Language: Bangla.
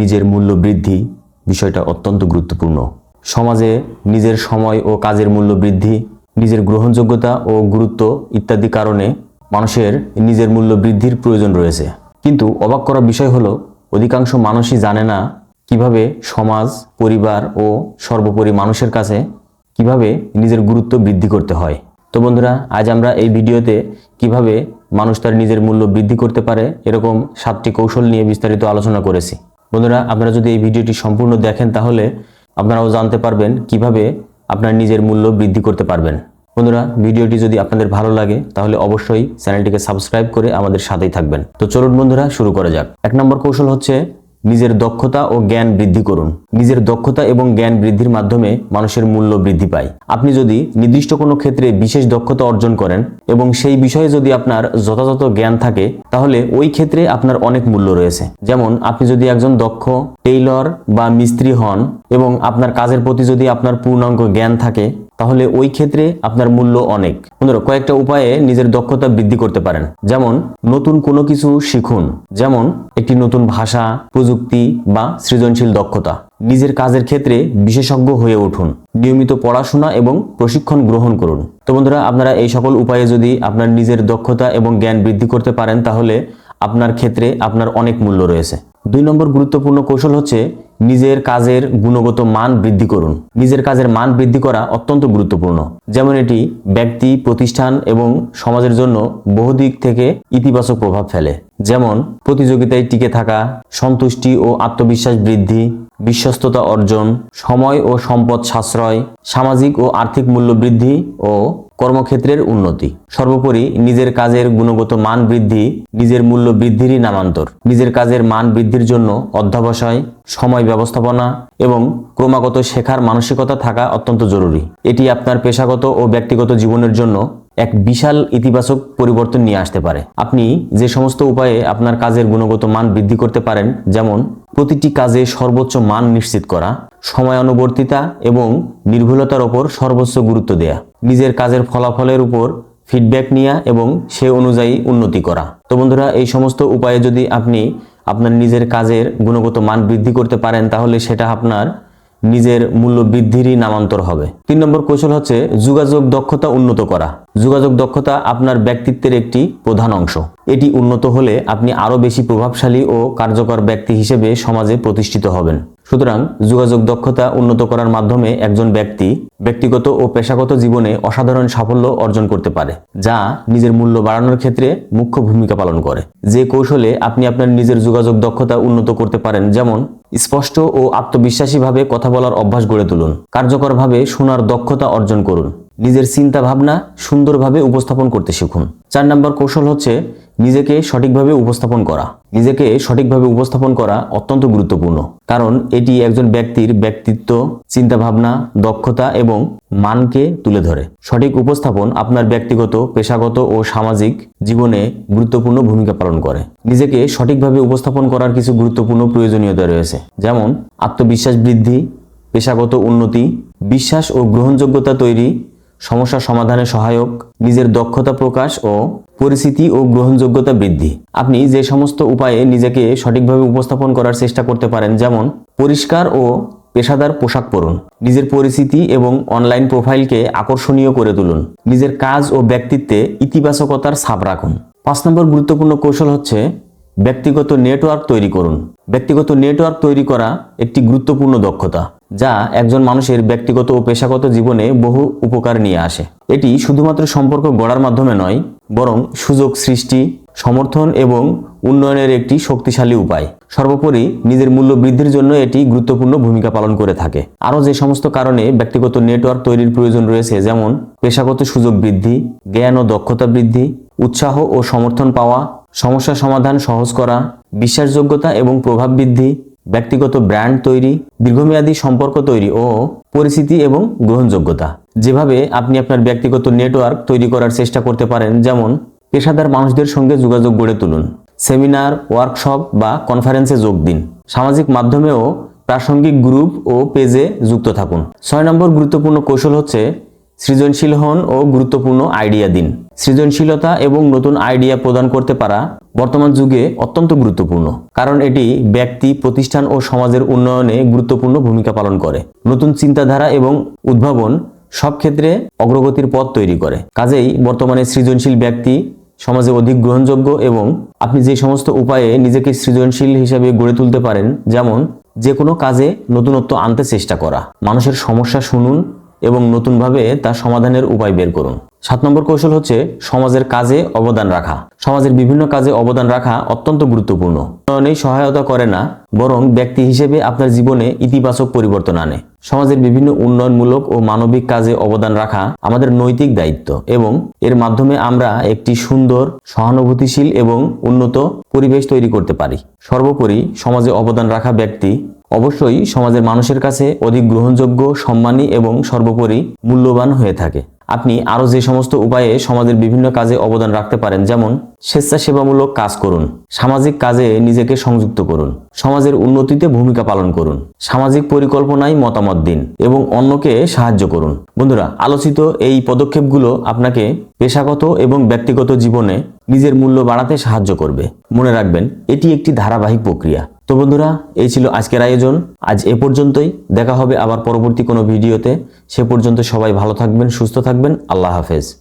নিজের মূল্য বৃদ্ধি বিষয়টা অত্যন্ত গুরুত্বপূর্ণ। সমাজে নিজের সময় ও কাজের মূল্য বৃদ্ধি নিজের গ্রহণযোগ্যতা ও গুরুত্ব ইত্যাদি কারণে মানুষের নিজের মূল্য বৃদ্ধির প্রয়োজন রয়েছে। কিন্তু অবাক করা বিষয় হলো, অধিকাংশ মানুষই জানে না কীভাবে সমাজ, পরিবার ও সর্বোপরি মানুষের কাছে কীভাবে নিজের গুরুত্ব বৃদ্ধি করতে হয়। তো বন্ধুরা, আজ আমরা এই ভিডিওতে কীভাবে মানুষ তার নিজের মূল্য বৃদ্ধি করতে পারে এরকম সাতটি কৌশল নিয়ে বিস্তারিত আলোচনা করেছি। বন্ধুরা, আপনারা যদি এই ভিডিওটি সম্পূর্ণ দেখেন, তাহলে আপনারাও জানতে পারবেন কীভাবে আপনার নিজের মূল্য বৃদ্ধি করতে পারবেন। বন্ধুরা, ভিডিওটি যদি আপনাদের ভালো লাগে, তাহলে অবশ্যই চ্যানেলটিকে সাবস্ক্রাইব করে আমাদের সাথেই থাকবেন। তো চলুন বন্ধুরা, শুরু করা যাক। এক নম্বর কৌশল হচ্ছে নিজের দক্ষতা ও জ্ঞান বৃদ্ধি করুন। নিজের দক্ষতা এবং জ্ঞান বৃদ্ধির মাধ্যমে মানুষের মূল্য বৃদ্ধি পায়। আপনি যদি নির্দিষ্ট কোনো ক্ষেত্রে বিশেষ দক্ষতা অর্জন করেন এবং সেই বিষয়ে যদি আপনার যথাযথ জ্ঞান থাকে, তাহলে ওই ক্ষেত্রে আপনার অনেক মূল্য রয়েছে। যেমন, আপনি যদি একজন দক্ষ, টেইলর বা মিস্ত্রি হন এবং আপনার কাজের প্রতি যদি আপনার পূর্ণাঙ্গ জ্ঞান থাকে তাহলে ওই ক্ষেত্রে আপনার মূল্য অনেক। বন্ধুরা, কয়েকটা উপায়ে নিজের দক্ষতা বৃদ্ধি করতে পারেন। যেমন, নতুন কোনো কিছু শিখুন। যেমন, একটি নতুন ভাষা, প্রযুক্তি বা সৃজনশীল দক্ষতা। নিজের কাজের ক্ষেত্রে বিশেষজ্ঞ হয়ে উঠুন। নিয়মিত পড়াশোনা এবং প্রশিক্ষণ গ্রহণ করুন। তো বন্ধুরা, আপনারা এই সকল উপায়ে যদি আপনার নিজের দক্ষতা এবং জ্ঞান বৃদ্ধি করতে পারেন, তাহলে আপনার ক্ষেত্রে আপনার অনেক মূল্য রয়েছে। দুই নম্বর গুরুত্বপূর্ণ কৌশল হচ্ছে নিজের কাজের গুণগত মান বৃদ্ধি করুন। নিজের কাজের মান বৃদ্ধি করা অত্যন্ত গুরুত্বপূর্ণ। যেমন এটি ব্যক্তি, প্রতিষ্ঠান এবং সমাজের জন্য বহুদিক থেকে ইতিবাচক প্রভাব ফেলে। যেমন, প্রতিযোগিতায় টিকে থাকা, সন্তুষ্টি ও আত্মবিশ্বাস বৃদ্ধি, বিশ্বস্ততা অর্জন, সময় ও সম্পদ সাশ্রয়, সামাজিক ও আর্থিক মূল্য বৃদ্ধি ও কর্মক্ষেত্রের উন্নতি। সর্বোপরি, নিজের কাজের গুণগত মান বৃদ্ধি, নিজের মূল্য বৃদ্ধিরই নামান্তর। নিজের কাজের মান বৃদ্ধির জন্য অধ্যাবসায়, সময় ব্যবস্থাপনা এবং ক্রমাগত শেখার মানসিকতা থাকা অত্যন্ত জরুরি। এটি আপনার পেশাগত ও ব্যক্তিগত জীবনের জন্য এক বিশাল ইতিবাচক পরিবর্তন নিয়ে আসতে পারে। আপনি যে সমস্ত উপায়ে আপনার কাজের গুণগত মান বৃদ্ধি করতে পারেন, যেমন প্রতিটি কাজে সর্বোচ্চ মান নিশ্চিত করা সময়ানুবর্তিতা এবং নির্ভুলতার ওপর সর্বোচ্চ গুরুত্ব দেয়া, নিজের কাজের ফলাফলের উপর ফিডব্যাক নেওয়া এবং সে অনুযায়ী উন্নতি করা। তো বন্ধুরা, এই সমস্ত উপায়ে যদি আপনি আপনার নিজের কাজের গুণগত মান বৃদ্ধি করতে পারেন, তাহলে সেটা আপনার নিজের মূল্য বৃদ্ধিরই নামান্তর হবে। তিন নম্বর কৌশল হচ্ছে যোগাযোগ দক্ষতা উন্নত করা। যোগাযোগ দক্ষতা আপনার ব্যক্তিত্বের একটি প্রধান অংশ। এটি উন্নত হলে আপনি আরও বেশি প্রভাবশালী ও কার্যকর ব্যক্তি হিসেবে সমাজে প্রতিষ্ঠিত হবেন। সুতরাং যোগাযোগ দক্ষতা উন্নত করার মাধ্যমে একজন ব্যক্তি ব্যক্তিগত ও পেশাগত জীবনে অসাধারণ সাফল্য অর্জন করতে পারে, যা নিজের মূল্য বাড়ানোর ক্ষেত্রে মুখ্য ভূমিকা পালন করে। যে কৌশলে আপনি আপনার নিজের যোগাযোগ দক্ষতা উন্নত করতে পারেন, যেমন স্পষ্ট ও আত্মবিশ্বাসীভাবে কথা বলার অভ্যাস গড়ে তুলুন, কার্যকরভাবে শোনার দক্ষতা অর্জন করুন, নিজের চিন্তা ভাবনা সুন্দরভাবে উপস্থাপন করতে শিখুন। চার নম্বর কৌশল হচ্ছে নিজেকে সঠিকভাবে উপস্থাপন করা। নিজেকে সঠিকভাবে উপস্থাপন করা অত্যন্ত গুরুত্বপূর্ণ। কারণ এটি একজন ব্যক্তির ব্যক্তিত্ব, চিন্তাভাবনা, দক্ষতা এবং মানকে তুলে ধরে। সঠিক উপস্থাপন আপনার ব্যক্তিগত, পেশাগত ও সামাজিক জীবনে গুরুত্বপূর্ণ ভূমিকা পালন করে। নিজেকে সঠিকভাবে উপস্থাপন করার কিছু গুরুত্বপূর্ণ প্রয়োজনীয়তা রয়েছে। যেমন, আত্মবিশ্বাস বৃদ্ধি, পেশাগত উন্নতি, বিশ্বাস ও গ্রহণযোগ্যতা তৈরি সমস্যা সমাধানে সহায়ক, নিজের দক্ষতা প্রকাশ ও পরিস্থিতি ও গ্রহণযোগ্যতা বৃদ্ধি। আপনি যে সমস্ত উপায়ে নিজেকে সঠিকভাবে উপস্থাপন করার চেষ্টা করতে পারেন, যেমন পরিষ্কার ও পেশাদার পোশাক পরুন, নিজের পরিস্থিতি এবং অনলাইন প্রোফাইলকে আকর্ষণীয় করে তুলুন, নিজের কাজ ও ব্যক্তিত্বে ইতিবাচকতার ছাপ রাখুন। পাঁচ নম্বর গুরুত্বপূর্ণ কৌশল হচ্ছে ব্যক্তিগত নেটওয়ার্ক তৈরি করুন। ব্যক্তিগত নেটওয়ার্ক তৈরি করা একটি গুরুত্বপূর্ণ দক্ষতা। যা একজন মানুষের ব্যক্তিগত ও পেশাগত জীবনে বহু উপকার নিয়ে আসে। এটি শুধুমাত্র সম্পর্ক গড়ার মাধ্যমে নয়, বরং সুযোগ সৃষ্টি, সমর্থন এবং উন্নয়নের একটি শক্তিশালী উপায়। সর্বোপরি, নিজের মূল্য বৃদ্ধির জন্য এটি গুরুত্বপূর্ণ ভূমিকা পালন করে থাকে। আরও যে সমস্ত কারণে ব্যক্তিগত নেটওয়ার্ক তৈরির প্রয়োজন রয়েছে যেমন, পেশাগত সুযোগ বৃদ্ধি, জ্ঞান ও দক্ষতা বৃদ্ধি, উৎসাহ ও সমর্থন পাওয়া, সমস্যা সমাধান সহজ করা, বিশ্বাসযোগ্যতা এবং প্রভাব বৃদ্ধি ব্যক্তিগত ব্র্যান্ড তৈরি, দীর্ঘমেয়াদী সম্পর্ক তৈরি ও পরিস্থিতি এবং গ্রহণযোগ্যতা। যেভাবে আপনি আপনার ব্যক্তিগত নেটওয়ার্ক তৈরি করার চেষ্টা করতে পারেন, যেমন পেশাদার মানুষদের সঙ্গে যোগাযোগ গড়ে তুলুন, সেমিনার, ওয়ার্কশপ বা কনফারেন্সে যোগ দিন। সামাজিক মাধ্যমেও প্রাসঙ্গিক গ্রুপ ও পেজে যুক্ত থাকুন। ছয় নম্বর গুরুত্বপূর্ণ কৌশল হচ্ছে সৃজনশীল হন ও গুরুত্বপূর্ণ আইডিয়া দিন। সৃজনশীলতা এবং নতুন আইডিয়া প্রদান করতে পারা বর্তমান যুগে অত্যন্ত গুরুত্বপূর্ণ, কারণ এটি ব্যক্তি, প্রতিষ্ঠান ও সমাজের উন্নয়নে গুরুত্বপূর্ণ ভূমিকা পালন করে। নতুন চিন্তাধারা এবং উদ্ভাবন সব ক্ষেত্রে অগ্রগতির পথ তৈরি করে। কাজেই বর্তমানে সৃজনশীল ব্যক্তি সমাজে অধিক গ্রহণযোগ্য এবং আপনি যে সমস্ত উপায়ে নিজেকে সৃজনশীল হিসেবে গড়ে তুলতে পারেন, যেমন যে কোনো কাজে নতুনত্ব আনতে চেষ্টা করা, মানুষের সমস্যা শুনুন এবং নতুনভাবে তার সমাধানের উপায় বের করুন। সাত নম্বর কৌশল হচ্ছে সমাজের কাজে অবদান রাখা। সমাজের বিভিন্ন কাজে অবদান রাখা অত্যন্ত গুরুত্বপূর্ণ। উন্নয়নেই সহায়তা করে না, বরং ব্যক্তি হিসেবে আপনার জীবনে ইতিবাচক পরিবর্তন আনে। সমাজের বিভিন্ন উন্নয়নমূলক ও মানবিক কাজে অবদান রাখা আমাদের নৈতিক দায়িত্ব এবং এর মাধ্যমে আমরা একটি সুন্দর, সহানুভূতিশীল এবং উন্নত পরিবেশ তৈরি করতে পারি। সর্বোপরি সমাজে অবদান রাখা ব্যক্তি অবশ্যই সমাজের মানুষের কাছে অধিক গ্রহণযোগ্য, সম্মানী এবং সর্বোপরি মূল্যবান হয়ে থাকে। আপনি আরও যে সমস্ত উপায়ে সমাজের বিভিন্ন কাজে অবদান রাখতে পারেন, যেমন স্বেচ্ছাসেবামূলক কাজ করুন। সামাজিক কাজে নিজেকে সংযুক্ত করুন। সমাজের উন্নতিতে ভূমিকা পালন করুন। সামাজিক পরিকল্পনায় মতামত দিন এবং অন্যকে সাহায্য করুন। বন্ধুরা, আলোচিত এই পদক্ষেপগুলো আপনাকে পেশাগত এবং ব্যক্তিগত জীবনে নিজের মূল্য বাড়াতে সাহায্য করবে। মনে রাখবেন, এটি একটি ধারাবাহিক প্রক্রিয়া। তো বন্ধুরা, এই ছিল আজকের আয়োজন। আজ এ পর্যন্তই। দেখা হবে আবার পরবর্তী কোনো ভিডিওতে। সে পর্যন্ত সবাই ভালো থাকবেন, সুস্থ থাকবেন। আল্লাহ হাফেজ।